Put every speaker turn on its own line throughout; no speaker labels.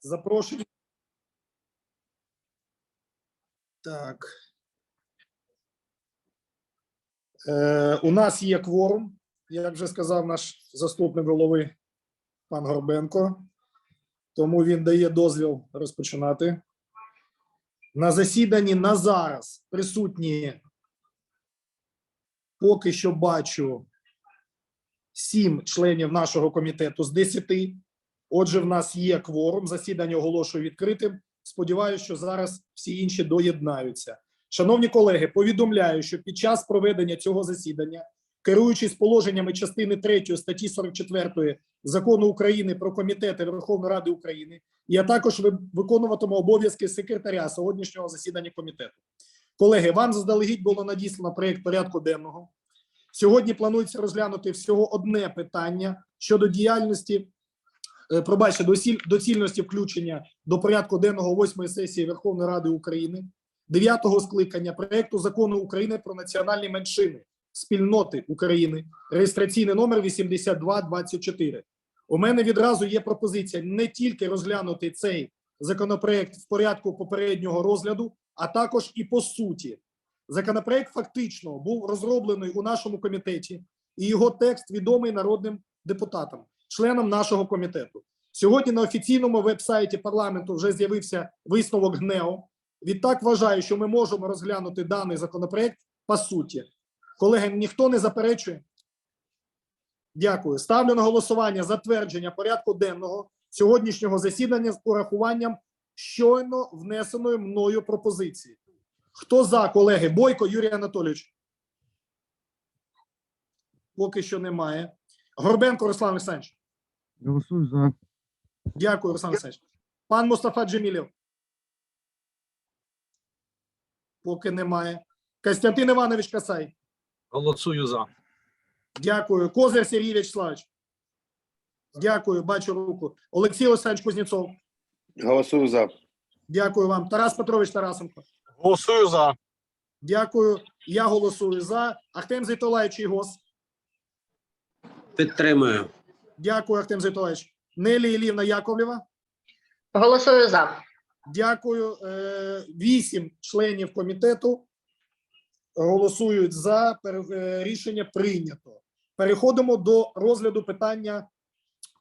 Запрошення. Так. Е, у нас є кворум, як вже сказав наш заступник голови пан Горбенко. Тому він дає дозвіл розпочинати. На засіданні на зараз присутні поки що бачу сім членів нашого комітету з десяти. Отже, в нас є кворум. Засідання оголошую відкритим. Сподіваюся, що зараз всі інші доєднаються. Шановні колеги, повідомляю, що під час проведення цього засідання, керуючись положеннями частини 3 статті 44 закону України про комітети Верховної Ради України, я також виконуватиму обов'язки секретаря сьогоднішнього засідання комітету. Колеги, вам заздалегідь було надіслано проєкт порядку денного. Сьогодні планується розглянути всього одне питання щодо діяльності, пробачте, досіль- доцільності включення до порядку денного восьмої сесії Верховної Ради України, дев'ятого скликання проекту закону України про національні меншини спільноти України, реєстраційний номер 8224. У мене відразу є пропозиція не тільки розглянути цей законопроект в порядку попереднього розгляду, а також і по суті. Законопроект фактично був розроблений у нашому комітеті, і його текст відомий народним депутатам, членам нашого комітету. Сьогодні на офіційному веб-сайті парламенту вже з'явився висновок ГНЕО. Відтак вважаю, що ми можемо розглянути даний законопроект по суті. Колеги, ніхто не заперечує. Дякую. Ставлю на голосування затвердження порядку денного сьогоднішнього засідання з урахуванням щойно внесеної мною пропозиції. Хто за, колеги? Бойко Юрій Анатолійович. Поки що немає. Горбенко Руслан Олександрович.
Голосую за.
Дякую, Руслан Олександрович. Пан Мустафа Джемілєв. Поки немає. Костянтин Іванович Касай.
Голосую за.
Дякую. Козир Сергій Вячеславович. Дякую, бачу руку. Олексій Олександрович Кузнєцов.
Голосую за.
Дякую вам. Тарас Петрович Тарасенко.
Голосую за.
Дякую. Я голосую за. Ахтем Зайтолаєвич Ігос.
Підтримую.
Дякую, Ахтем Зайтолаєвич. Нелі Ілівна Яковлєва.
Голосую за.
Дякую. Е, Вісім членів комітету голосують за. Е, Рішення прийнято. Переходимо до розгляду питання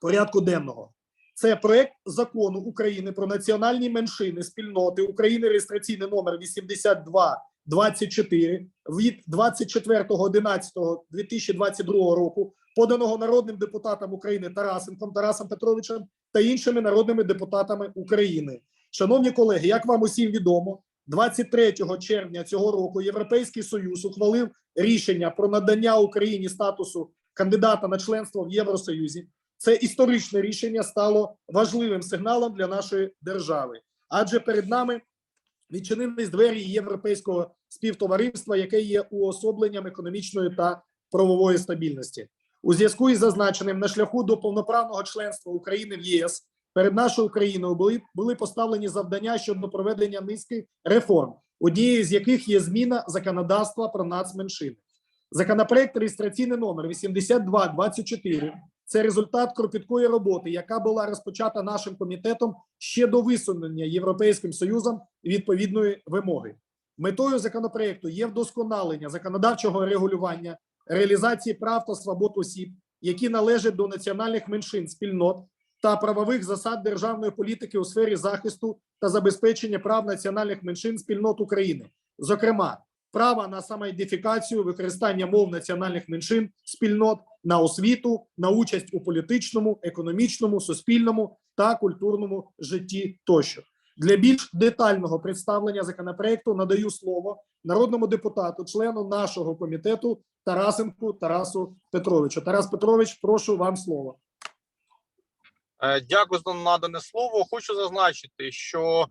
порядку денного. Це проект закону України про національні меншини спільноти України, реєстраційний номер 8224 від 24.11.2022 року, поданого народним депутатом України Тарасенком Тарасом Петровичем та іншими народними депутатами України. Шановні колеги, як вам усім відомо, 23 червня цього року Європейський Союз ухвалив рішення про надання Україні статусу кандидата на членство в Євросоюзі. Це історичне рішення стало важливим сигналом для нашої держави, адже перед нами відчинились двері європейського співтовариства, яке є уособленням економічної та правової стабільності. У зв'язку із зазначеним на шляху до повноправного членства України в ЄС перед нашою країною були, були поставлені завдання щодо проведення низки реформ, однією з яких є зміна законодавства про нацменшини. Законопроект реєстраційний номер 8224 це результат кропіткої роботи, яка була розпочата нашим комітетом ще до висунення Європейським Союзом відповідної вимоги. Метою законопроекту є вдосконалення законодавчого регулювання, реалізації прав та свобод осіб, які належать до національних меншин спільнот та правових засад державної політики у сфері захисту та забезпечення прав національних меншин спільнот України, зокрема, права на самоідентифікацію, використання мов національних меншин спільнот на освіту, на участь у політичному, економічному, суспільному та культурному житті тощо. Для більш детального представлення законопроекту надаю слово народному депутату, члену нашого комітету Тарасенку Тарасу Петровичу. Тарас Петрович, прошу вам слово.
Е, Дякую за надане слово. Хочу зазначити, що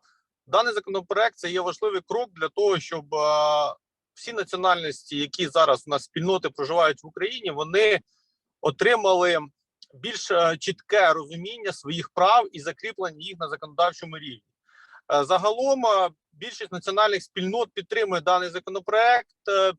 даний законопроект це є важливий крок для того, щоб е, всі національності, які зараз у нас спільноти проживають в Україні, вони отримали більш е, чітке розуміння своїх прав і закріплення їх на законодавчому рівні. Е, Загалом е, більшість національних спільнот підтримує даний законопроект е,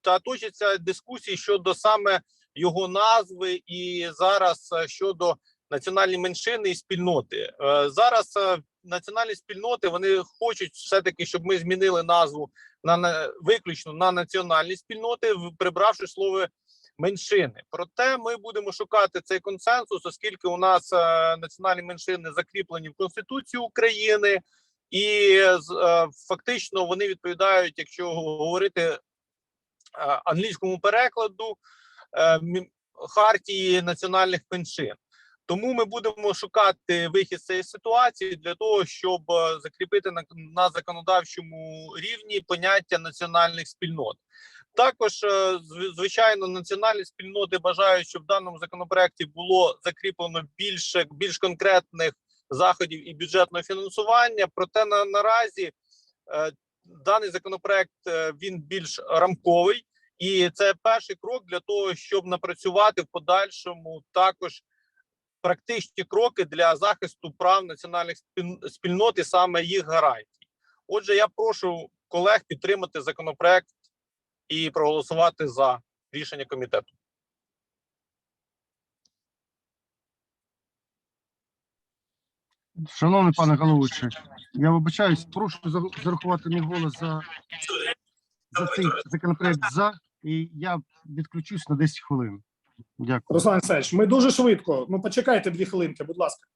та точаться дискусії щодо саме його назви, і зараз щодо національні меншини і спільноти. Зараз національні спільноти вони хочуть все-таки, щоб ми змінили назву на, на виключно на національні спільноти, прибравши слово меншини. Проте ми будемо шукати цей консенсус, оскільки у нас е, національні меншини закріплені в Конституції України, і е, фактично вони відповідають, якщо говорити е, англійському перекладу хартії національних меншин. Тому ми будемо шукати вихід з цієї ситуації для того, щоб закріпити на, на законодавчому рівні поняття національних спільнот. Також, е, звичайно, національні спільноти бажають, щоб в даному законопроекті було закріплено більше більш конкретних заходів і бюджетного фінансування. Проте на наразі е, даний законопроект е, він більш рамковий, і це перший крок для того, щоб напрацювати в подальшому також практичні кроки для захисту прав національних спільнот і саме їх гарантій. Отже, я прошу колег підтримати законопроект і проголосувати за рішення комітету.
Шановний пане головуючий, я вибачаюсь, прошу зарахувати мій голос за, за цей законопроект за, і я відключусь на 10 хвилин. Дякую.
Руслан Олександрович, ми дуже швидко. Ну, почекайте дві хвилинки, будь ласка.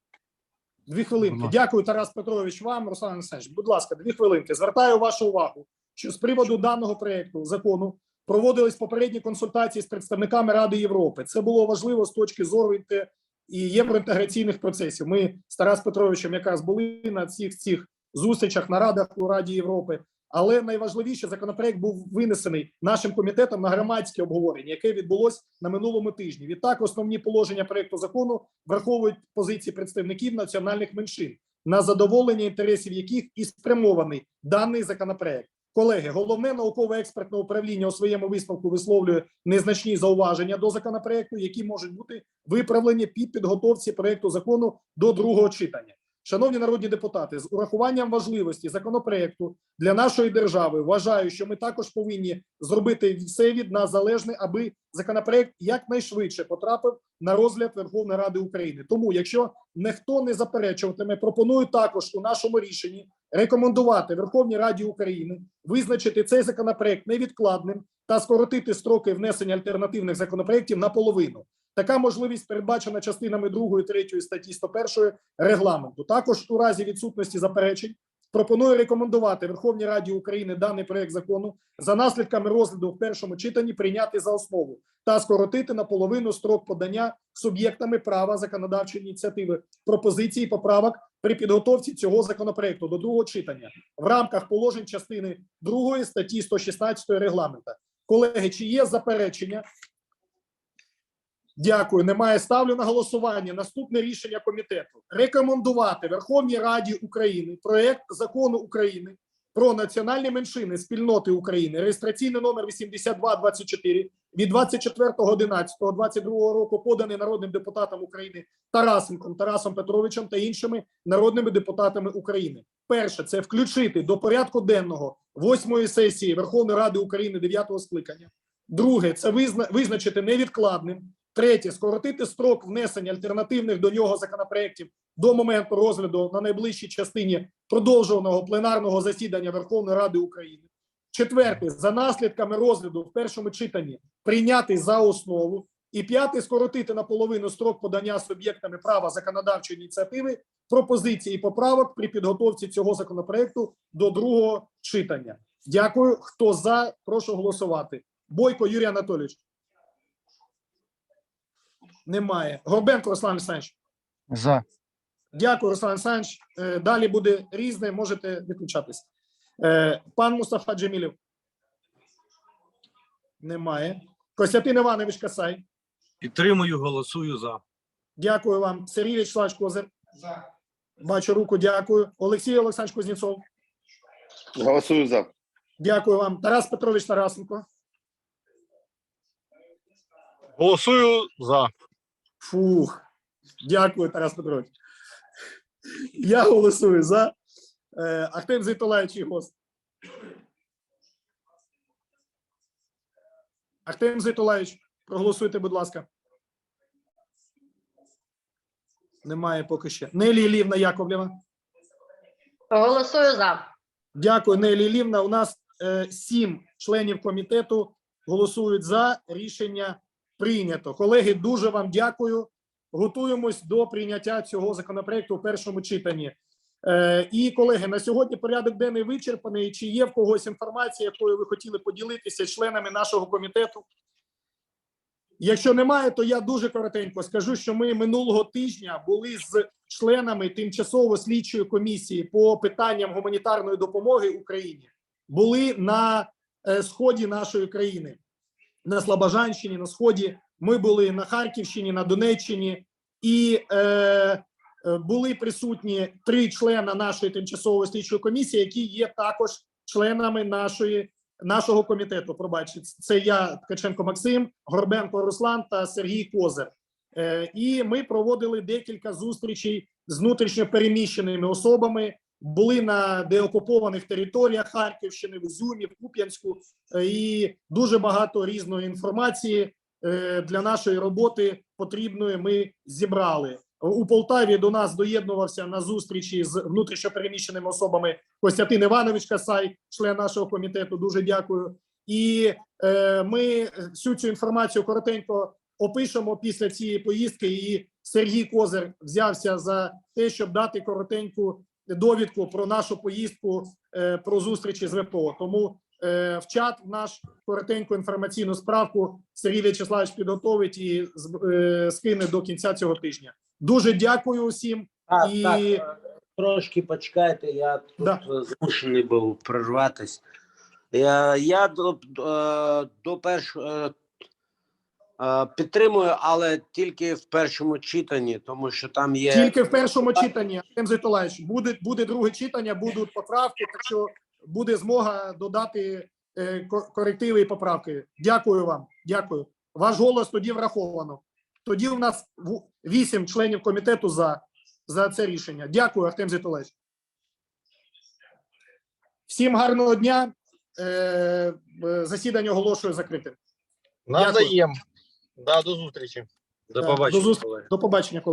Дві хвилинки. Дякую, Тарас Петрович. Вам, Руслан Олександрович. Будь ласка, дві хвилинки. Звертаю вашу увагу, з приводу даного проекту закону проводились попередні консультації з представниками Ради Європи. Це було важливо з точки зору і євроінтеграційних процесів. Ми з Тарас Петровичем якраз були на всіх цих зустрічах, нарадах у Раді Європи. Але найважливіше законопроект був винесений нашим комітетом на громадське обговорення, яке відбулось на минулому тижні. Відтак, основні положення проекту закону враховують позиції представників національних меншин, на задоволення інтересів яких і спрямований даний законопроект. Колеги, головне науково-експертне управління у своєму висновку висловлює незначні зауваження до законопроекту, які можуть бути виправлені під підготовці проекту закону до другого читання. Шановні народні депутати, з урахуванням важливості законопроекту для нашої держави вважаю, що ми також повинні зробити все від нас залежне, аби законопроект якнайшвидше потрапив на розгляд Верховної Ради України. Тому, якщо ніхто не заперечуватиме, пропоную також у нашому рішенні рекомендувати Верховній Раді України визначити цей законопроект невідкладним та скоротити строки внесення альтернативних законопроєктів наполовину. Така можливість передбачена частинами 2 і 3 статті 101 регламенту. Також у разі відсутності заперечень пропоную рекомендувати Верховній Раді України даний проект закону за наслідками розгляду в першому читанні прийняти за основу та скоротити наполовину строк подання суб'єктами права законодавчої ініціативи пропозиції поправок при підготовці цього законопроекту до другого читання в рамках положень частини 2 статті 116 регламента. Колеги, чи є заперечення? Дякую. Немає. Ставлю на голосування наступне рішення комітету: рекомендувати Верховній Раді України проект закону України про національні меншини спільноти України, реєстраційний номер 8224 від 24.11.22 року, поданий народним депутатом України Тарасенком Тарасом Петровичем та іншими народними депутатами України. Перше це включити до порядку денного восьмої сесії Верховної Ради України дев'ятого скликання. Друге це визна- визначити невідкладним. Третє скоротити строк внесення альтернативних до нього законопроєктів до моменту розгляду на найближчій частині продовжуваного пленарного засідання Верховної Ради України. Четверте, за наслідками розгляду в першому читанні прийняти за основу. І п'яте скоротити наполовину строк подання суб'єктами права законодавчої ініціативи пропозиції і поправок при підготовці цього законопроекту до другого читання. Дякую. Хто за, прошу голосувати. Бойко Юрій Анатолійович. Немає. Горбенко Руслан Олександрович.
За.
Дякую, Руслан Олександрович. Е, Далі буде різне, можете відключатись. Е, Пан Мустафа Джемілів. Немає. Костянтин Іванович Касай.
Підтримую, голосую за.
Дякую вам. Сергій Вячеславович Козир. Бачу руку, дякую. Олексій Олександрович Кузнєцов.
Голосую за.
Дякую вам. Тарас Петрович Тарасенко.
Голосую за.
Фух. Дякую, Тарас Петрович. Я голосую за. Е, Ахтем Зайтолаєвич Ігос. Ахтем Зайтолаєвич, проголосуйте, будь ласка. Немає поки що. Нелі Ілівна Яковлєва.
Голосую за.
Дякую, Нелі Ілівна. У нас е, сім членів комітету голосують за. Рішення прийнято. Колеги, дуже вам дякую. Готуємось до прийняття цього законопроекту у першому читанні. Е, і колеги, на сьогодні порядок денний вичерпаний. Чи є в когось інформація, якою ви хотіли поділитися членами нашого комітету? Якщо немає, то я дуже коротенько скажу, що ми минулого тижня були з членами тимчасово слідчої комісії по питанням гуманітарної допомоги Україні. Були на е, сході нашої країни, на Слобожанщині, на сході. Ми були на Харківщині, на Донеччині, і е, е, були присутні три члена нашої тимчасової слідчої комісії, які є також членами нашої нашого комітету. Пробачте, це я Ткаченко Максим, Горбенко Руслан та Сергій Козир. Е, І ми проводили декілька зустрічей з внутрішньо переміщеними особами. Були на деокупованих територіях Харківщини, в Ізюмі, в Куп'янську, Е, і дуже багато різної інформації е, для нашої роботи потрібної ми зібрали. У Полтаві до нас доєднувався на зустрічі з внутрішньо переміщеними особами Костянтин Іванович Касай, член нашого комітету. Дуже дякую. І е, ми всю цю інформацію коротенько опишемо після цієї поїздки. І Сергій Козир взявся за те, щоб дати коротеньку довідку про нашу поїздку, е, про зустрічі з ВПО. Тому е, в чат в наш коротеньку інформаційну справку Сергій В'ячеславович підготовить і е, скине до кінця цього тижня. Дуже дякую усім.
А,
І-
так, трошки почекайте, я тут
Да.
змушений був прерватись. Я, я до, до першого підтримую, але тільки в першому читанні, тому що там є
Тільки в першому читанні Артем Зитолаївич, буде буде друге читання, будуть поправки. Так що буде змога додати е, корективи і поправки. Дякую вам. Дякую. Ваш голос тоді враховано. Тоді у нас в- вісім членів комітету за, за це рішення. Дякую, Артем Зитолаївич. Всім гарного дня. Е, е, засідання оголошую закритим.
Навзаєм. Да, до зустрічі.
До побачення.
до
зу...
До побачення, колеги.